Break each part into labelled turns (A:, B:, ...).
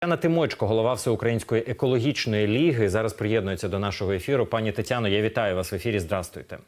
A: Тетяна Тимочко, голова Всеукраїнської екологічної ліги, зараз приєднується до нашого ефіру. Пані Тетяно, я вітаю вас в ефірі. Здрастуйте.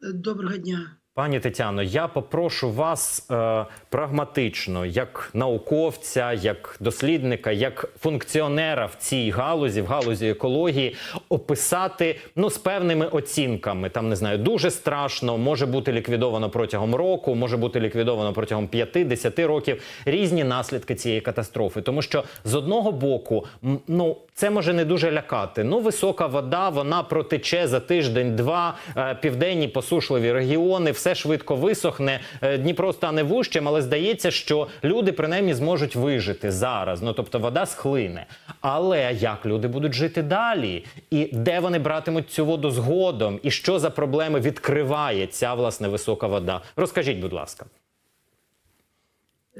B: Доброго дня.
A: Пані Тетяно, я попрошу вас е, прагматично, як науковця, як дослідника, як функціонера в цій галузі, в галузі екології, описати ну з певними оцінками. Там не знаю, дуже страшно, може бути ліквідовано протягом року, може бути ліквідовано протягом 5-10 років. Різні наслідки цієї катастрофи. Тому що з одного боку, ну це може не дуже лякати. Ну, висока вода, вона протече за тиждень-два. Е, південні посушливі регіони, все швидко висохне. Е, Дніпро стане вужчим, але здається, що люди принаймні зможуть вижити зараз. Ну тобто вода схлине. Але як люди будуть жити далі? І де вони братимуть цю воду згодом? І що за проблеми відкриває ця власне висока вода? Розкажіть, будь ласка.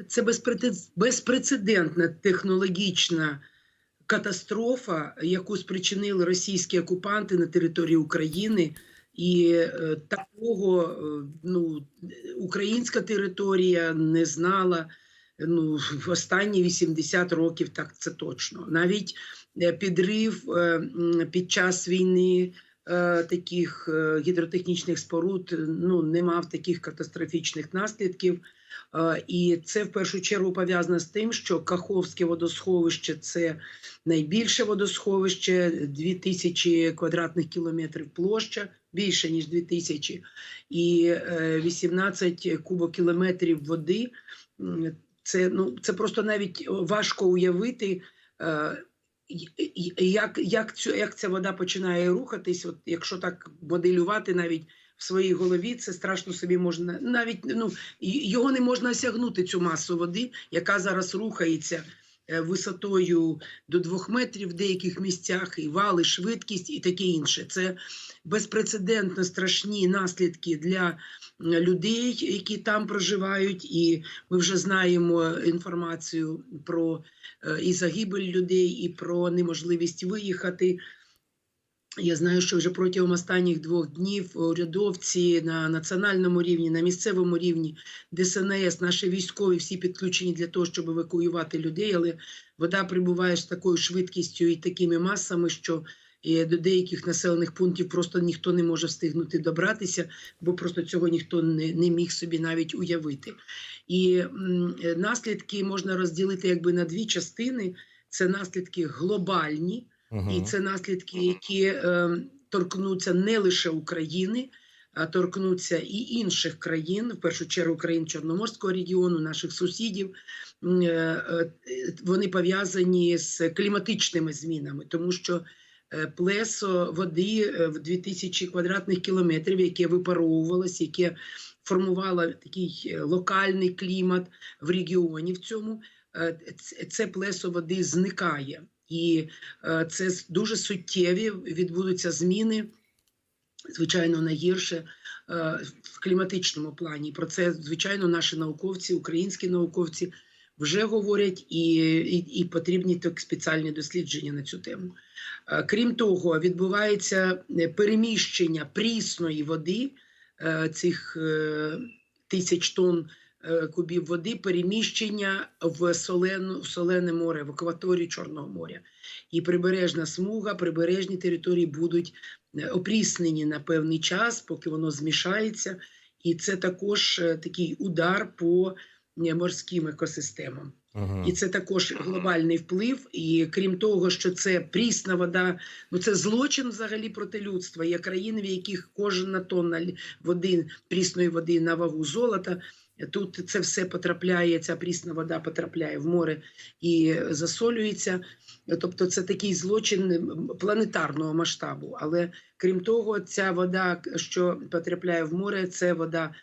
B: Це безпрецедентна технологічна катастрофа, яку спричинили російські окупанти на території України. І е, такого е, ну, українська територія не знала ну, в останні 80 років, так це точно. Навіть е, підрив під час війни таких е, гідротехнічних споруд ну, не мав таких катастрофічних наслідків. Е, І це в першу чергу пов'язано з тим, що Каховське водосховище це найбільше водосховище, 2000 квадратних кілометрів площа, більше ніж 2000, і е, 18 кубокілометрів води. Це, ну, це просто навіть важко уявити. Як, як, цю, як ця вода починає рухатись, от якщо так моделювати навіть в своїй голові, це страшно собі можна навіть ну його не можна осягнути цю масу води, яка зараз рухається висотою до двох метрів в деяких місцях, і вали, швидкість і таке інше. Це безпрецедентно страшні наслідки для людей, які там проживають, і ми вже знаємо інформацію про е, і загибель людей, і про неможливість виїхати. Я знаю, що вже протягом останніх двох днів урядовці на національному рівні, на місцевому рівні, ДСНС, наші військові всі підключені для того, щоб евакуювати людей, але вода прибуває з такою швидкістю і такими масами, що е, до деяких населених пунктів просто ніхто не може встигнути добратися, бо просто цього ніхто не, не міг собі навіть уявити. І м, е, наслідки можна розділити якби на дві частини: це наслідки глобальні. І це наслідки, які е, торкнуться не лише України, а торкнуться і інших країн, в першу чергу країн Чорноморського регіону, наших сусідів. Е, е, Вони пов'язані з кліматичними змінами, тому що е, плесо води е, в 2000 квадратних кілометрів, яке випаровувалося, яке формувало такий е, локальний клімат в регіоні. В цьому це плесо води зникає. І е, це дуже суттєві відбудуться зміни, звичайно, на гірше е, в кліматичному плані. Про це, звичайно, наші науковці, українські науковці вже говорять, і, і, і потрібні так спеціальні дослідження на цю тему. Е, Крім того, відбувається переміщення прісної води цих тисяч тонн кубів води, переміщення в солену, в солене море, в акваторію Чорного моря. І прибережна смуга, прибережні території будуть е, опріснені на певний час, поки воно змішається. І це також е, такий удар по е, морським екосистемам.
A: Мгм.
B: І це також глобальний вплив. І крім того, що це прісна вода, ну це злочин взагалі проти людства. Є країни, в яких кожна тонна води, прісної води на вагу золота. Тут це все потрапляє, ця прісна вода потрапляє в море і засолюється. Тобто це такий злочин планетарного масштабу. Але крім того, ця вода, що потрапляє в море, це вода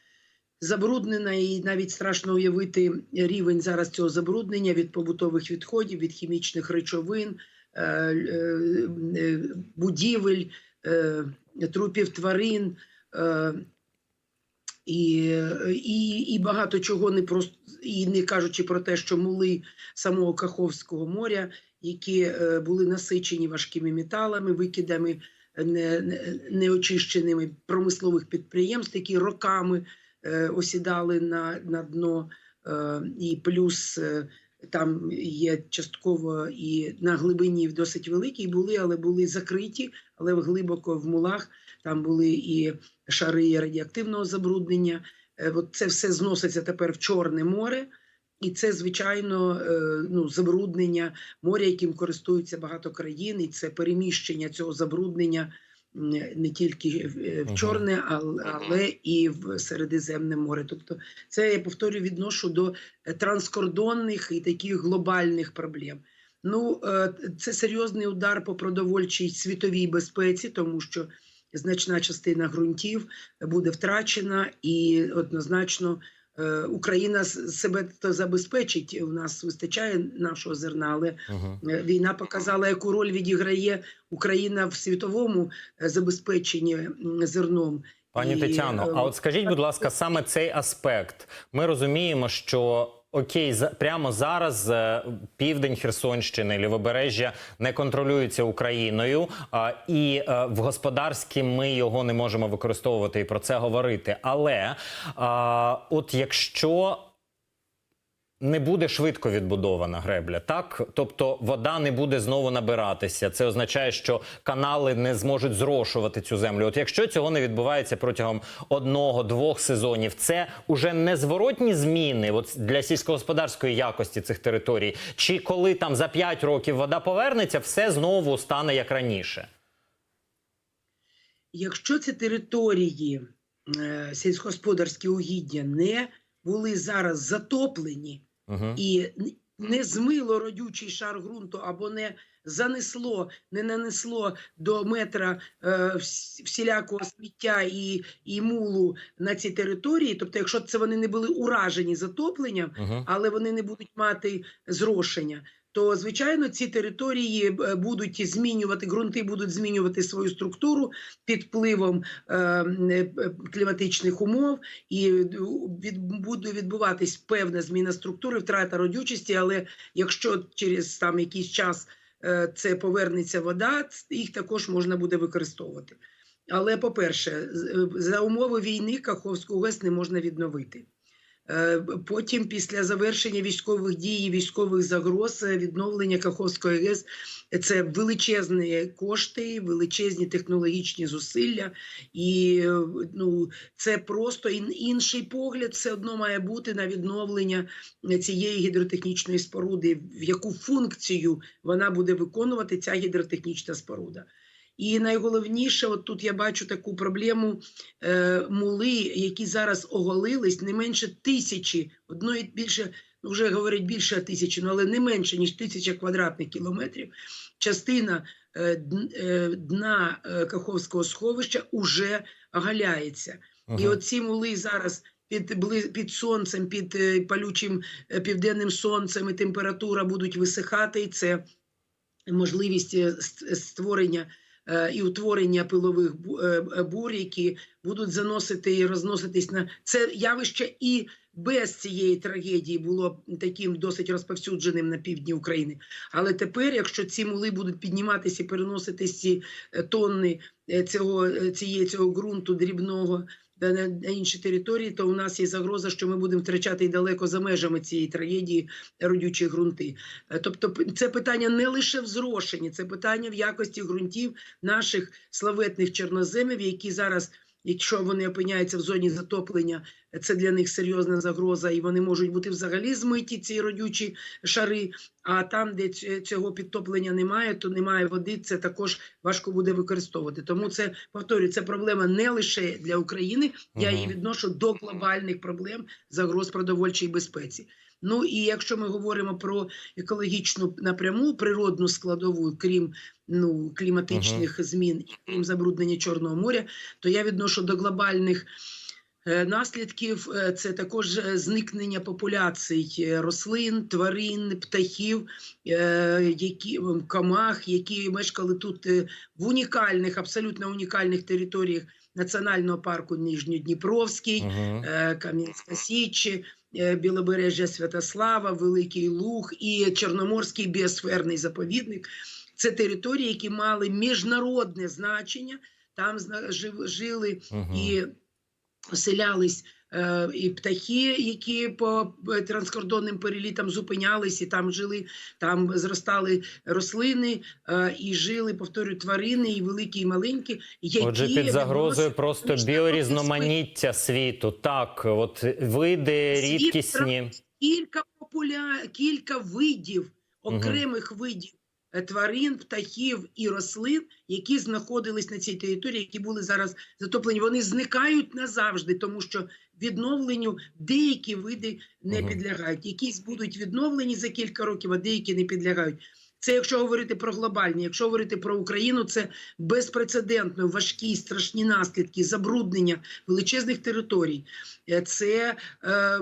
B: забруднена, і навіть страшно уявити рівень зараз цього забруднення від побутових відходів, від хімічних речовин, е, е, е, будівель, трупів тварин. Е, І, і, і багато чого не просто і не кажучи про те, що мули самого Каховського моря, які е, були насичені важкими металами, викидами не, не, неочищеними промислових підприємств, які роками е, осідали на, на дно, е, і плюс е, там є частково і на глибині досить великій були, але були закриті, але глибоко в мулах там були і шари радіоактивного забруднення. Е, От це все зноситься тепер в Чорне море. І це, звичайно, е, ну, забруднення моря, яким користуються багато країн, і це переміщення цього забруднення не тільки в- е. Чорне, але, і в Середземне море. Тобто, це я повторюю, відношу до транскордонних і таких глобальних проблем. Ну, це серйозний удар по продовольчій світовій безпеці, тому що значна частина ґрунтів буде втрачена, і однозначно е, Україна себе то забезпечить. У нас вистачає нашого зерна, але
A: Угу.
B: Е, Війна показала, яку роль відіграє Україна в світовому е, забезпеченні зерном.
A: Пані
B: І,
A: Тетяно, а от скажіть, будь ласка, саме цей аспект. Ми розуміємо, що окей, прямо зараз е, південь Херсонщини, лівобережжя не контролюється Україною, і е, в господарській ми його не можемо використовувати і про це говорити. Але от якщо не буде швидко відбудована гребля, так тобто вода не буде знову набиратися. Це означає, що канали не зможуть зрошувати цю землю. От якщо цього не відбувається протягом одного-двох сезонів, це уже незворотні зміни от для сільськогосподарської якості цих територій. Чи коли там за 5 років вода повернеться, все знову стане як раніше?
B: Якщо ці території е, сільськогосподарські угіддя не були зараз затоплені
A: Угу.
B: і не змило родючий шар ґрунту або не занесло, не нанесло до метра е, всілякого сміття і, і мулу на цій території, тобто, якщо це вони не були уражені затопленням,
A: Угу.
B: але вони не будуть мати зрошення. То звичайно ці території е, будуть змінювати ґрунти, будуть змінювати свою структуру під впливом е, е, кліматичних умов, і від, буде відбуватись певна зміна структури, втрата родючості. Але якщо через там якийсь час е, це повернеться вода, їх також можна буде використовувати. Але по-перше, з- е, за умови війни Каховську ГЕС не можна відновити. Е, Потім, після завершення військових дій, і військових загроз, е, відновлення Каховської ГЕС це величезні кошти, величезні технологічні зусилля, і е, ну це просто інший погляд все одно має бути на відновлення цієї гідротехнічної споруди, в яку функцію вона буде виконувати ця гідротехнічна споруда. І найголовніше, от тут я бачу таку проблему е, мули, які зараз оголились, не менше тисячі, одної більше, ну вже говорять більше тисячі, ну, але не менше ніж тисяча квадратних кілометрів. Частина е, е, дна е, Каховського сховища уже оголяється. І оці мули зараз під, під сонцем, під е, палючим е, південним сонцем і температура будуть висихати. І це можливість створення і утворення пилових е, е, бур, які будуть заносити і розноситись на це явище і без цієї трагедії було таким досить розповсюдженим на півдні України. Але тепер, якщо ці мули будуть підніматися і переноситись ці е, тонни е, цього е, цієї цього ґрунту дрібного. На на інші території, то у нас є загроза, що ми будемо втрачати і далеко за межами цієї трагедії родючі ґрунти. Е, Тобто, це питання не лише в зрошенні, це питання в якості ґрунтів наших славетних чорноземів, які зараз, якщо вони опиняються в зоні затоплення, це для них серйозна загроза, і вони можуть бути взагалі змиті ці родючі шари. А там, де цього підтоплення немає, то немає води. Це також важко буде використовувати. Тому це повторюю, це проблема не лише для України. Я її відношу до глобальних проблем загроз продовольчої безпеці. Ну і якщо ми говоримо про екологічну напряму природну складову, крім ну кліматичних змін і крім забруднення Чорного моря, то я відношу до глобальних. е, Наслідків е, це також е, зникнення популяцій рослин, тварин, птахів, які комах, які мешкали тут в унікальних, абсолютно унікальних територіях національного парку Нижньодніпровський,
A: Угу.
B: е, Кам'янська Січ, е, Білобережжя Святослава, Великий Луг і Чорноморський біосферний заповідник. Це території, які мали міжнародне значення. Там жили і оселялись е, і птахи, які по е, транскордонним перелітам зупинялись і там жили, там зростали рослини е, і жили, повторюю, тварини, і великі, і маленькі, які
A: Отже, під загрозою просто біорізноманіття світу. Так, от види
B: Світ
A: рідкісні.
B: кілька популя... кілька видів, окремих видів е, тварин, птахів і рослин, які знаходились на цій території, які були зараз затоплені. Вони зникають назавжди, тому що відновленню деякі види не підлягають. Якісь будуть відновлені за кілька років, а деякі не підлягають. Це якщо говорити про глобальні, якщо говорити про Україну, це безпрецедентно важкі, страшні наслідки, забруднення величезних територій. Е, Це е, е,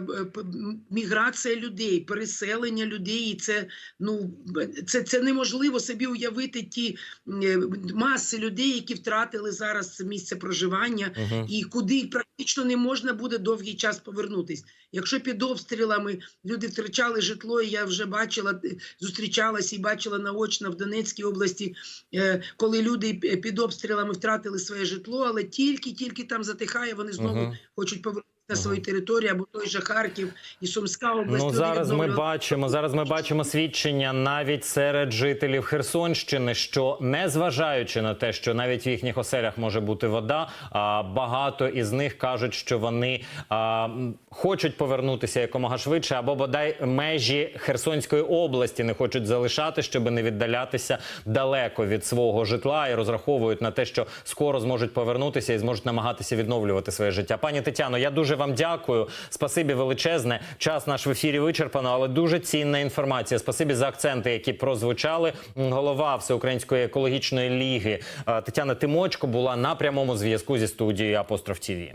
B: міграція людей, переселення людей. І це ну це, це неможливо собі уявити ті е, маси людей, які втратили зараз місце проживання,
A: Мгм.
B: і куди практично не можна буде довгий час повернутись. Якщо під обстрілами люди втрачали житло, і я вже бачила, е, зустрічалася і бачила наочно в Донецькій області, е, коли люди під обстрілами втратили своє житло, але тільки-тільки там затихає, вони знову хочуть повернутися на
A: Мгм.
B: свої території, або той же Харків і Сумська область.
A: Ну зараз ми бачимо. Зараз ми бачимо свідчення навіть серед жителів Херсонщини, що незважаючи на те, що навіть в їхніх оселях може бути вода, а багато із них кажуть, що вони а, хочуть повернутися якомога швидше, або бодай межі Херсонської області не хочуть залишати, щоб не віддалятися далеко від свого житла і розраховують на те, що скоро зможуть повернутися і зможуть намагатися відновлювати своє життя. Пані Тетяно, я дуже вам дякую. Спасибі величезне. Час наш в ефірі вичерпано, але дуже цінна інформація. Спасибі за акценти, які прозвучали. Голова Всеукраїнської екологічної ліги е, Тетяна Тимочко була на прямому зв'язку зі студією Апостроф ТІВІ.